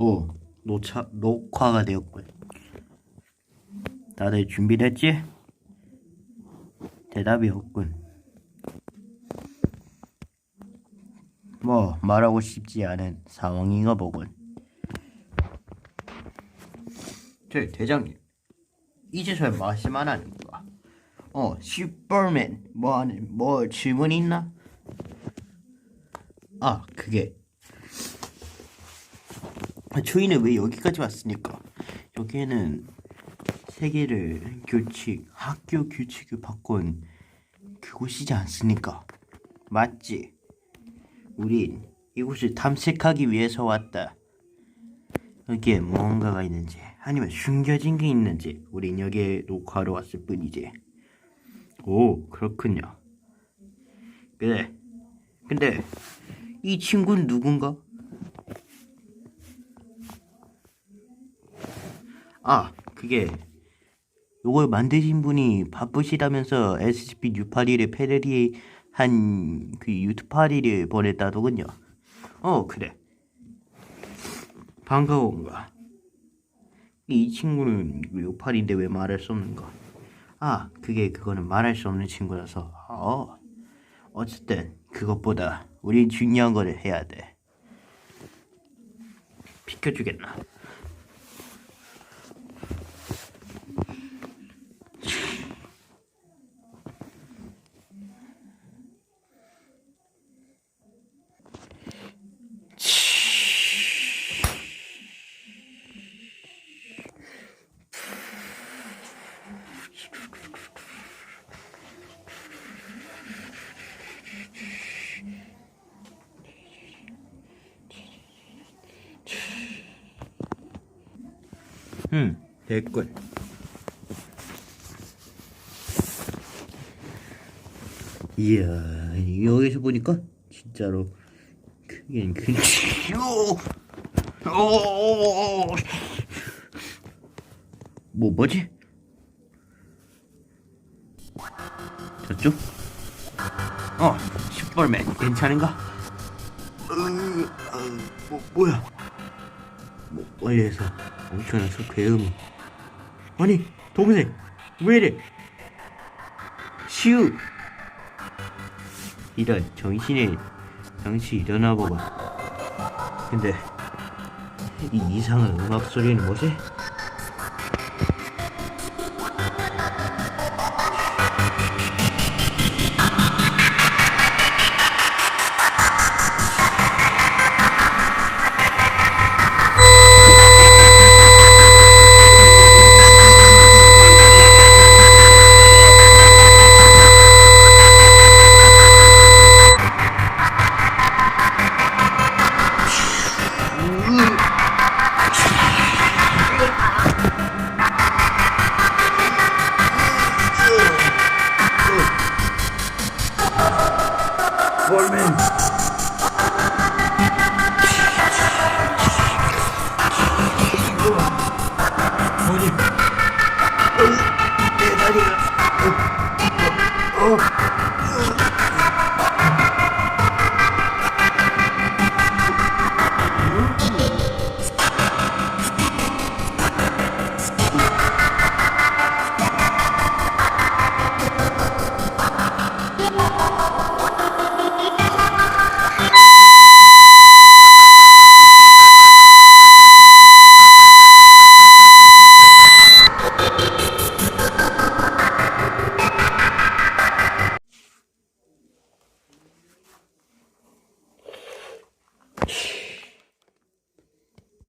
오, 녹차, 녹화가 되었군. 다들 준비됐지? 대답이 없군. 뭐 말하고 싶지 않은 상황인가 보군. 저 대장님, 이제서야 말씀 안 하는 거야. 어, 슈퍼맨 뭐 하는 뭐 질문 있나? 아, 그게 저희는 왜 여기까지 왔습니까? 여기에는 세계를 규칙, 학교 규칙을 바꾼 그곳이지 않습니까? 맞지? 우린 이곳을 탐색하기 위해서 왔다. 여기에 무언가가 있는지 아니면 숨겨진 게 있는지 우린 여기에 녹화하러 왔을 뿐이지. 오, 그렇군요. 그래. 근데 이 친구는 누군가? 아, 그게 요걸 만드신 분이 바쁘시다면서 SCP-681의 페레리에 한그 유튜파리를 보냈다더군요. 어, 그래. 반가운가. 이 친구는 68인데 왜 말할 수 없는가? 아, 그게 그거는 말할 수 없는 친구라서. 어. 어쨌든 그것보다 우리 중요한 거를 해야 돼. 비켜주겠나? 응, 됐군. 이야, 여기서 보니까 진짜로 크긴 오, 뭐 뭐지? 저쪽? 어, 슈퍼맨 괜찮은가? 으, 어, 뭐 뭐야? 뭐 멀리에서 엄청난 석회의 음이 아니 동생 왜 이래? 시우. 이런 정신이 정신 일어나 보봐 근데 이 이상한 음악 소리는 뭐지? Foreman. 뭐니?